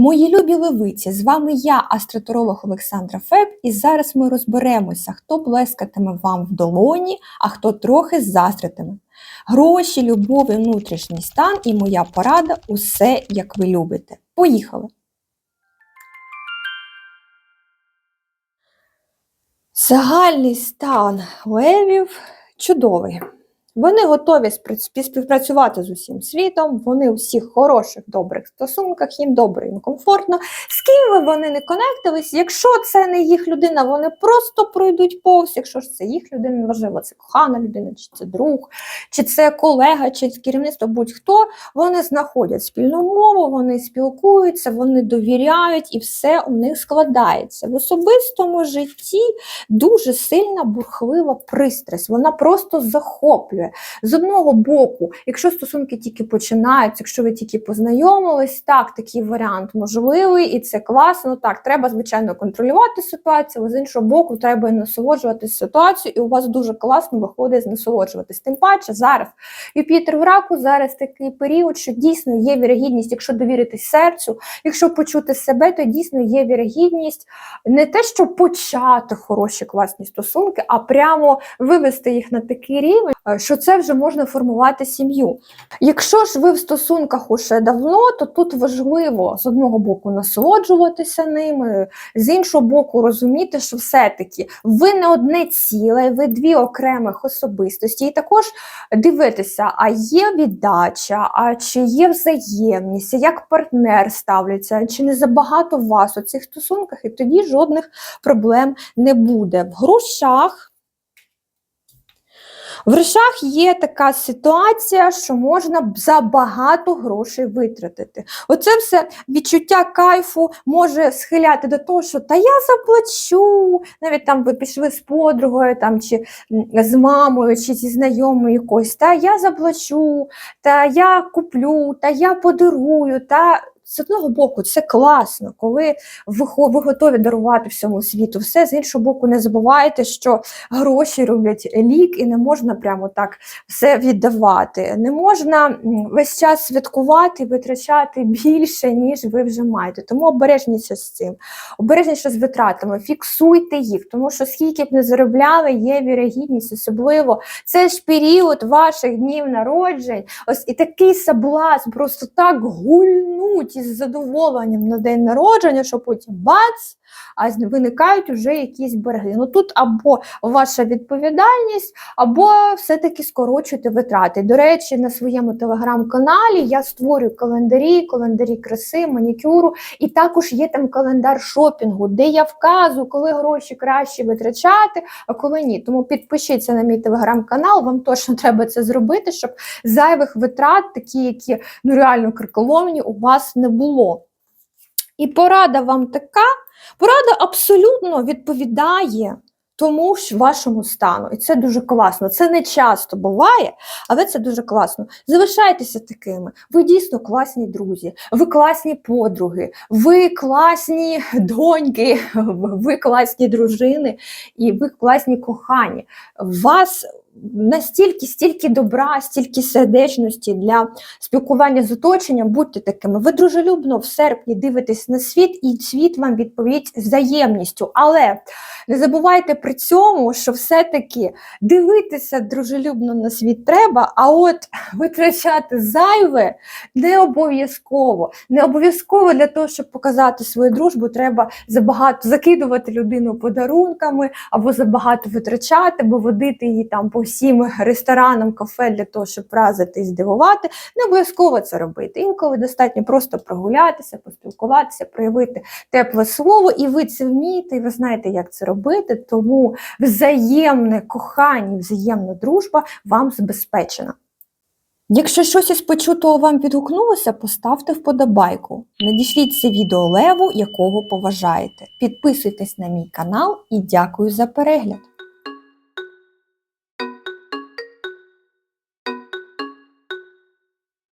Мої любі левиці, з вами я, астротуролог Олександра Феб, і зараз ми розберемося, хто блескатиме вам в долоні, а хто трохи заздритиме. Гроші, любов внутрішній стан і моя порада усе, як ви любите. Поїхали! Загальний стан левів чудовий. Вони готові співпрацювати з усім світом, вони у всіх хороших, добрих стосунках, їм добре, їм комфортно. З ким би вони не конектились, якщо це не їх людина, вони просто пройдуть повз. Якщо ж це їх людина, неважливо, це кохана людина, чи це друг, чи це колега, чи керівництво, будь-хто, вони знаходять спільну мову, вони спілкуються, вони довіряють і все у них складається. В особистому житті дуже сильна бурхлива пристрасть, вона просто захоплює. З одного боку, якщо стосунки тільки починаються, якщо ви тільки познайомились, так, такий варіант можливий, і це класно. Так, треба, звичайно, контролювати ситуацію, але з іншого боку, треба і насолоджуватися ситуацією, і у вас дуже класно виходить насолоджуватись. Тим паче зараз Юпітер в раку, зараз такий період, що дійсно є вірогідність, якщо довіритись серцю, якщо почути себе, то дійсно є вірогідність не те, що почати хороші класні стосунки, а прямо вивести їх на такий рівень, е, що це вже можна формувати сім'ю. Якщо ж ви в стосунках уже давно, то тут важливо з одного боку насолоджуватися ними, з іншого боку, розуміти, що все-таки ви не одне ціле, ви дві окремих особистості, і також дивитися, а є віддача, а чи є взаємність, як партнер ставляться, чи не забагато вас у цих стосунках, і тоді жодних проблем не буде. В грошах. В грошах є така ситуація, що можна б забагато грошей витратити. Оце все відчуття кайфу може схиляти до того, що та я заплачу. Навіть там ви пішли з подругою, там, чи з мамою, чи зі знайомою якоюсь, та я заплачу, та я куплю, та я подарую. та з одного боку, це класно, коли ви, ви готові дарувати всьому світу все. З іншого боку, не забувайте, що гроші роблять лік, і не можна прямо так все віддавати. Не можна весь час святкувати витрачати більше, ніж ви вже маєте. Тому обережніше з цим, обережніше з витратами, фіксуйте їх, тому що скільки б не заробляли, є вірогідність, особливо це ж період ваших днів народжень. Ось і такий соблазн, просто так гульнуть із задоволенням на день народження, що потім бац, а виникають вже якісь борги. Ну тут або ваша відповідальність, або все-таки скорочуйте витрати. До речі, на своєму телеграм-каналі я створюю календарі, календарі краси, манікюру, і також є там календар шопінгу, де я вказую, коли гроші краще витрачати, а коли ні. Тому підпишіться на мій телеграм-канал, вам точно треба це зробити, щоб зайвих витрат, такі, які ну реально криколомні, у вас не було. І порада вам така, порада абсолютно відповідає тому ж вашому стану. І це дуже класно. Це не часто буває, але це дуже класно. Залишайтеся такими. Ви дійсно класні друзі, ви класні подруги, ви класні доньки, ви класні дружини і ви класні кохані. Вас настільки, стільки добра, стільки сердечності для спілкування з оточенням, будьте такими. Ви дружелюбно в серпні дивитесь на світ, і світ вам відповість взаємністю. Але не забувайте при цьому, що все-таки дивитися дружелюбно на світ треба, а от витрачати зайве не обов'язково. Не обов'язково для того, щоб показати свою дружбу, треба забагато закидувати людину подарунками або забагато витрачати, або водити її там по всім ресторанам, кафе для того, щоб вразити і здивувати. Не обов'язково це робити. Інколи достатньо просто прогулятися, поспілкуватися, проявити тепле слово, і ви це вмієте, і ви знаєте, як це робити. Тому взаємне кохання, взаємна дружба вам забезпечена. Якщо щось із почутого вам відгукнулося, поставте вподобайку. Надішліть це відео леву, якого поважаєте. Підписуйтесь на мій канал і дякую за перегляд.